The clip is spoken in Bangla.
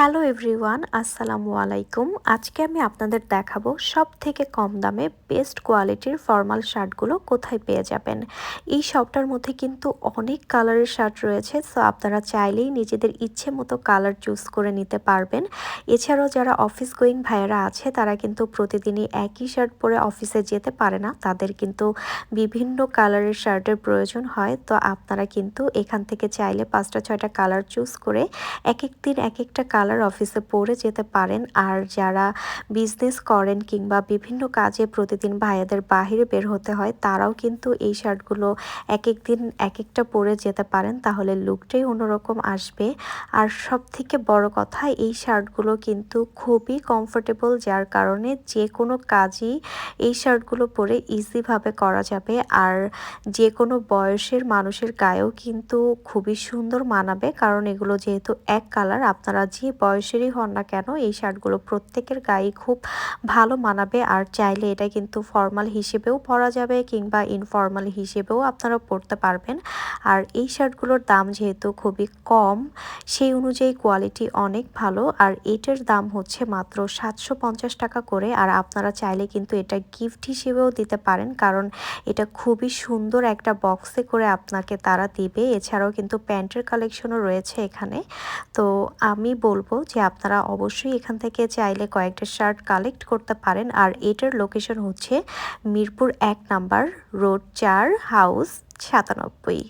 হ্যালো এভরিওয়ান, আসসালামু আলাইকুম। আজকে আমি আপনাদের দেখাবো সব থেকে কম দামে বেস্ট কোয়ালিটির ফর্মাল শার্টগুলো কোথায় পেয়ে যাবেন। এই শপটার মধ্যে কিন্তু অনেক কালারের শার্ট রয়েছে, সো আপনারা চাইলেই নিজেদের ইচ্ছে মতো কালার চুজ করে নিতে পারবেন। এছাড়াও যারা অফিস গোয়িং ভাইয়েরা আছে, তারা কিন্তু প্রতিদিনই একই শার্ট পরে অফিসে যেতে পারে না। তাদের কিন্তু বিভিন্ন কালারের শার্টের প্রয়োজন হয়, তো আপনারা কিন্তু এখান থেকে চাইলে পাঁচটা, ছয়টা কালার চুজ করে এক এক দিন এক একটা কালার অফিসে পরে যেতে পারেন আর যারা বিজনেস করেন কিংবা বিভিন্ন কাজে প্রতিদিন ভাইয়াদের বাহিরে বের হতে হয়, তারাও কিন্তু এই শার্টগুলো এক এক দিন এক একটা পরে যেতে পারেন। তাহলে লুকটাই অন্যরকম আসবে। আর সব থেকে বড় কথা, এই শার্টগুলো কিন্তু খুবই কমফোর্টেবল যার কারণে যে কোনো কাজই এই শার্টগুলো পরে ইজিভাবে করা যাবে। আর যে কোনো বয়সের মানুষের গায়েও কিন্তু খুবই সুন্দর মানাবে, কারণ এগুলো যেহেতু এক কালার আপনারা যে বয়সেরই হন না কেন, এই শার্টগুলো প্রত্যেকের গায়ে খুব ভালো মানাবে আর চাইলে এটা কিন্তু ফর্মাল হিসেবেও পরা যাবে কিংবা ইনফর্মাল হিসেবেও আপনারা পরতে পারবেন। আর এই শার্টগুলোর দাম যেহেতু খুবই কম, সেই অনুযায়ী কোয়ালিটি অনেক ভালো। আর এটার দাম হচ্ছে মাত্র সাতশো পঞ্চাশ টাকা করে আর আপনারা চাইলে কিন্তু এটা গিফট হিসেবেও দিতে পারেন কারণ এটা খুবই সুন্দর একটা বক্সে করে আপনাকে তারা দিবে। এছাড়াও কিন্তু প্যান্টের কালেকশনও রয়েছে এখানে। তো আমি বলব যে আপনারা অবশ্যই এখান থেকে চাইলে কয়েকটা শার্ট কালেক্ট করতে পারেন। আর এটার লোকেশন হচ্ছে মিরপুর এক নাম্বার রোড চার হাউস সাতানব্বই।